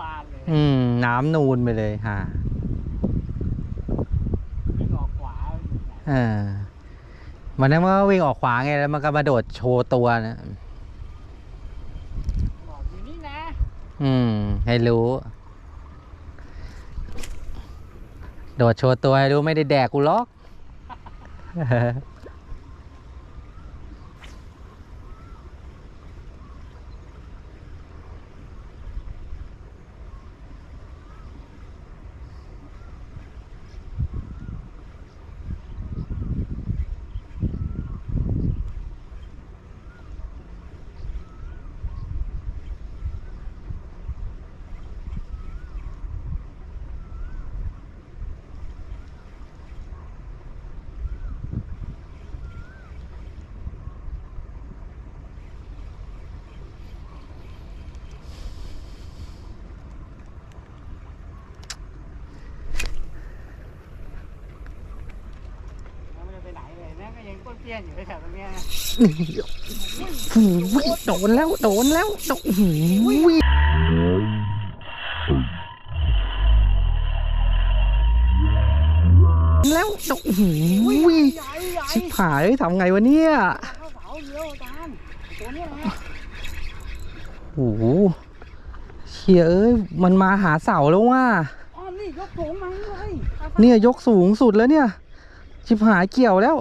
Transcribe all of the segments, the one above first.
บานเลยอืม น้ำนูนไปเลยฮะวิ่งออกขวาอยู่ไหนเออมันนั้นมันก็วิ่งออกขวาไงแล้วมันก็มาโดดโชว์ตัวนะบอกอยู่นี่นะอืม ให้รู้ โดดโชว์ตัวให้รู้ไม่ได้แดกกูล็อก แล้วมันจะไปไหนเลยนะก็ยังต้น เตี้ยนอยู่แถวตรงเนี้ยนะหูยโดนแล้ว โดนแล้วโดนหูยแล้วโดนหูยใหญ่ใหญ่ชิบหายทำไงวะเนี่ยเข้าเสาเดียวอาจารย์ตัวเนี้ยนะโอ้โหเชียเอ้ยมันมาหาเสาแล้วว่าอ้อมนี่ยกสูงมาเลยเนี่ยยกสูงสุดแล้วเนี่ย ชิบหายเกี่ยวแล้ว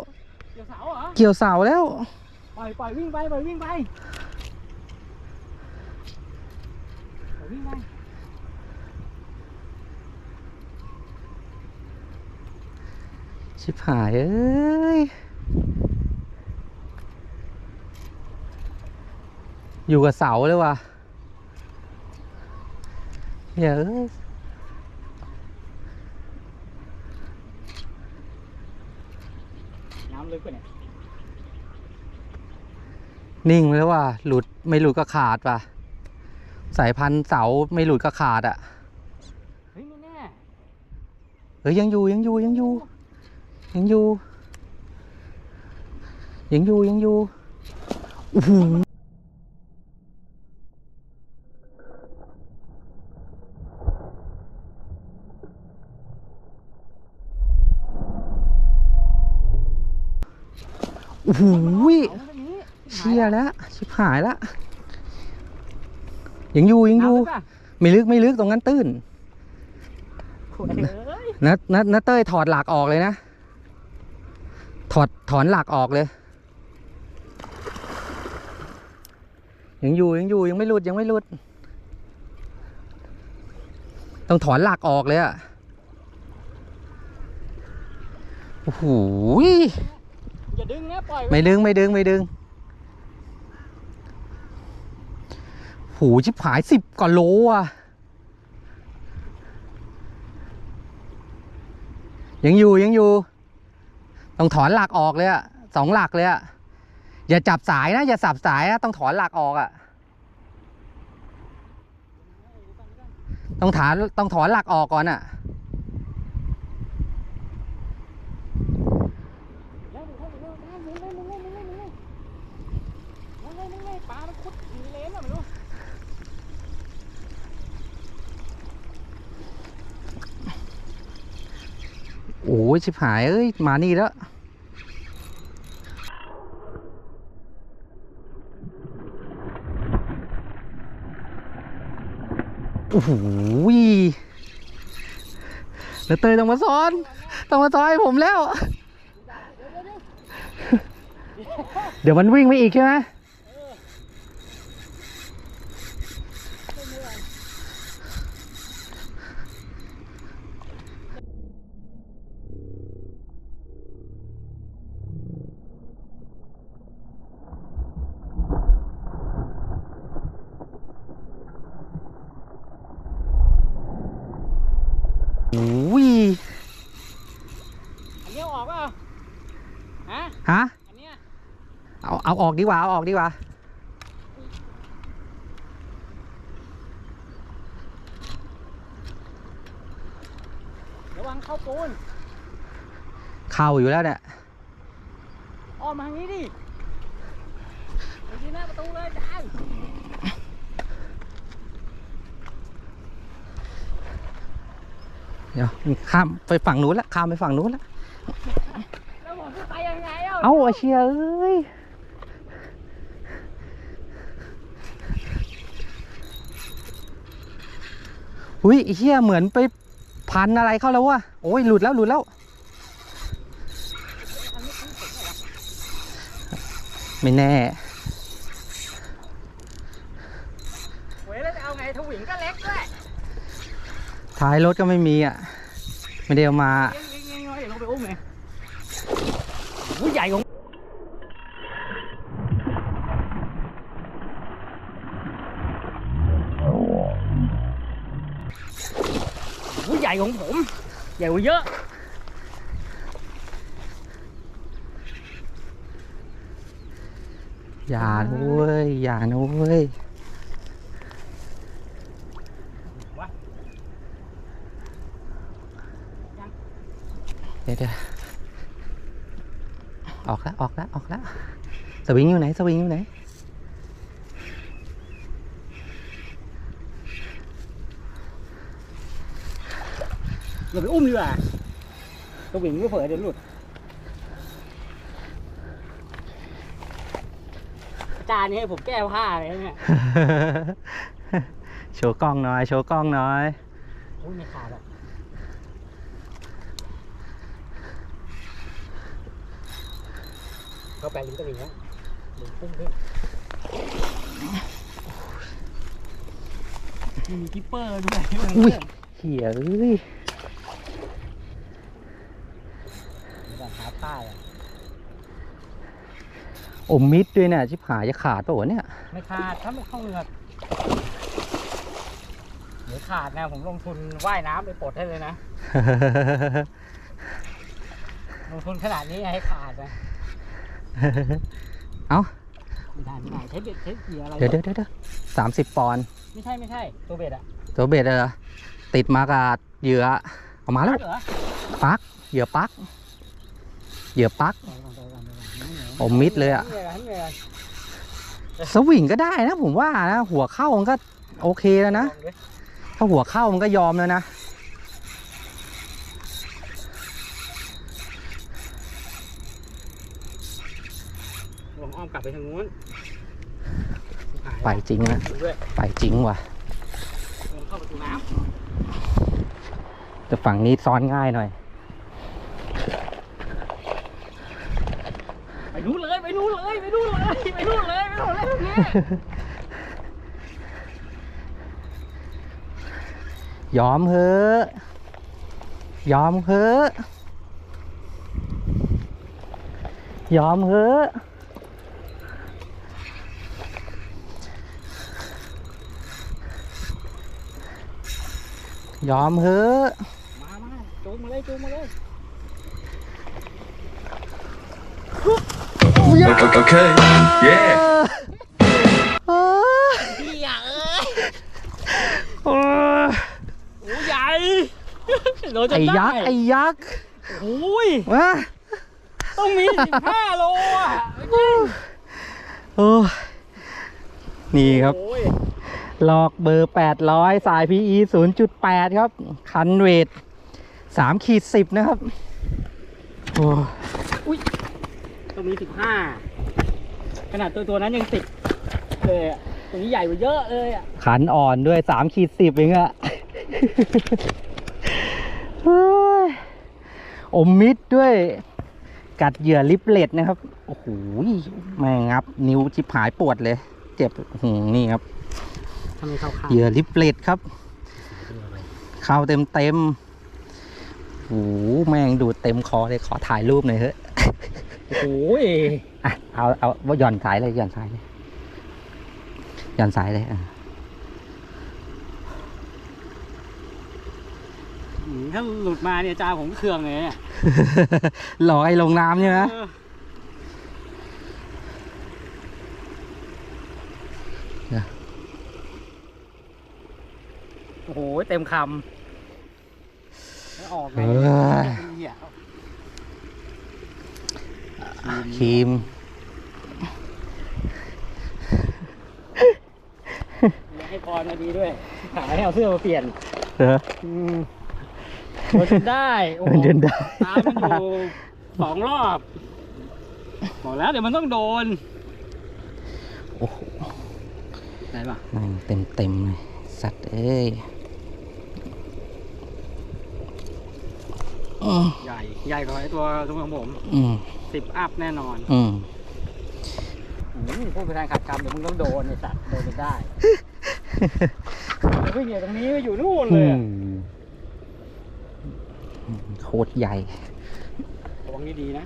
เดี๋ยวเสาเหรอ เกี่ยวเสาแล้ว ปล่อยปล่อยวิ่งไปปล่อยวิ่งไปปล่อยวิ่งไปชิบหายเอ้ย อยู่กับเสาเลยว่ะเหี้ยเอ้ย น้ำลึ กกว่าเนี่ยนิ่งไปแล้วว่ะหลุดไม่หลุดก็ขาดว่ะ สายพันธุ์เสาไม่หลุดก็ขาดอะ เฮ้ยไม่แน่เอ้ยยังอยู่ยังอยู่ยังอยู่ยังอยู่ยังอยู่ยังอยู่โอ้โห อ้โหเอาตรงนี้เชี่ยแล้ว ชิบหายแล้วยังอยู่ยังอยู่น้ำลึกอะไม่ลึกไม่ลึกตรงนั้นตื้นโอ้ยเอ้ยนะนะนะเต้ยถอดหลักออกเลยนะ ถอดถอนหลักออกเลย ยังอยู่ยังอยู่ยังไม่หลุดยังไม่หลุด ต้องถอนหลักออกเลยอะโอ้โห อย่าดึงนะปล่อยไม่ดึงไม่ดึงไม่ดึงหูชิบหายสิบกว่าโลอะ ยังอยู่ยังอยู่ ต้องถอนหลักออกเลยอะสองหลักเลยอะอย่าจับสายนะ อย่าสับสายนะต้องถอนหลักออกอะต้องถอนต้องถอนหลักออกก่อนอะ โอ้ยชิบหายเอ้ยมานี่แล้วโอ้โหแล้วเตยต้องมาซ้อนต้องมาซ้อนให้ผมแล้ว เดี๋ยวมันวิ่งไปอีกใช่ไหม อ้ยอันนี้เอาออกเปล่าฮะฮะอันเนี้ยเอาเอาออกดีกว่าเอาออกดีกว่าระวังเข้าปูนเข้าอยู่แล้วเนี่ยออกมาทางนี้ดิไปที่หน้าประตูเลยอาจารย์ เดี๋ยวข้ามไปฝั่งนู้นละข้ามไปฝั่งนู้นละแล้วผมจะไปยังไงอะเอ้าไอ้เชียเอ้ยอุ้ยไอ้เชียเหมือนไปพันอะไรเข้าแล้ววะโอ้ยหลุดแล้วหลุดแล้ว ไม่แน่ เว้ยแล้วจะเอาไงทวิงก็เล็กด้วย ท้ายรถก็ไม่มีอะ ไม่ได้เอามาเงี้ยเงี้ยเงี้ยเดี๋ยวใหญ่ของโอ้ใหญ่ของผม ใหญ่กว่าเยอะอย่านะเว้ยอย่านะเว้ย วะ เดี๋ยวเดี๋ยวออกแล้วออกแล้วออกแล้วสวิงอยู่ไหนสวิงอยู่ไหนอย่าไปอุ้มดีกว่าทวิงก็เผลอเดี๋ยวหลุดอาจารย์นี่ให้ผมแก้ผ้าเลยนะเนี่ยโชว์กล้องหน่อย โชว์กล้องหน่อยโอ้ยไม่ขาดหรอก เข้าไปลิ้นตะลิงแล้วลิ้นพุ่งขึ้นมีกิปเปอร์ด้วยอุ้ยเหี้ยเอ้ยเดี๋ยวก่อนหาผ้าเลยอมมิดด้วยเนี่ยชิบหายจะขาดปะวะเนี่ย ไม่ขาดถ้าไม่เข้าเหงือกเดี๋ยวขาดนะผมลงทุนว่ายน้ำไปปลดให้เลยนะ ลงทุนขนาดนี้ให้ขาดนะ เอ้าไม่ได้ไม่ได้ใช้เบ็ดใช้เกียร์อะไรเดี๋ยวเดี๋ยวเดี๋ยวสามสิบปอนด์ไม่ใช่ไม่ใช่ตัวเบ็ดอะตัวเบ็ดเหรอติดมากับเหยื่อออกมาแล้วเหรอปักเหยื่อปักเหยื่อปักอมมิดเลยอะเหนื่อยเหนื่อยสวิงก็ได้นะผมว่านะหัวเข้ามันก็โอเคแล้วนะลองดิถ้าหัวเข้ามันก็ยอมแล้วนะ ลองอ้อมกลับไปทางนู้นไปจริงนะด้วยไปจริงว่ะลองเข้าประตูน้แต่ฝั่งนี้ซ้อนง่ายหน่อยำไปนู้นเลยไปนู้นเลยไปนู้นเลยไปนู้นเลยไปนู้นเลยตรงนี้ยอมเถอะยอมเถอะยอมเถ ยอมเถอะมามาจูงมาเลยจูงมาเลย Okay. Yeah. เอ้ยพี่อะเอ้ยโอ้ยโอ้ใหญ่โดนจไอ้นได้ยักษ์ไอ้ยักษ์โอ้ยมาต้องมีสิบห้าโลอะโอ้ย นี่ครับโอ้ยลอกเบอร์ 800 สาย PE 0.8 ครับ คันเวท3ขีด10 นะครับ โอ้ยต้องมีสิบห้าขนาดตัวตัวนั้นยังสิบเลยอะตัวนี้ใหญ่กว่าเยอะเลยอะ ขันอ่อนด้วย3ขีด10 เองอะเฮ้ยอมมิดด้วยกัดเหยื่อลิปเลตนะครับ โอ้โหแม่งงับ นิ้วชิบหายปวดเลย เจ็บอื้อหือนี่ครับทำไมเข้าข้างเหยื่อลิปเลตครับเข้าเต็มเต็มๆโอ้โหแม่งดูดเต็มคอเลยขอถ่ายรูปหน่อยเถอะโอ้โหอะเอาเอาว่าหย่อนสายเลยหย่อนสายเลยหย่อนสายเลยอะอืมถ้าหลุดมาเนี่ยจ้าผมเครื่องเลยเนี่ยหลอกไอ้ลงน้ำใช่ไหม เออ อ้โห เต็มคำแล้วออกไงเออเหี้ยครีมให้พรมาดีด้วยหาให้เอาเสื้อมาเปลี่ยนเอออืมโดนจนได้โอ้โหมันจนได้ตามมันอยู่สองรอบ บอกแล้วเดี๋ยวมันต้องโดน โอ้โห ได้ปะนั่งเต็มเต็มๆเลย สัตว์เอ้ยอืม ใหญ่ ใหญ่กว่าไอ้ตัวตัวของผมอืมสิบอัพแน่นอนอืมอืมพูดไปทางขัดคำเดี๋ยวมึงต้องโดนไอ้สัตว์โดนจนได้วิ่งอยู่ตรงนี้ไปอยู่นู่นเลยอะโคตรใหญ่ระวังดีๆนะ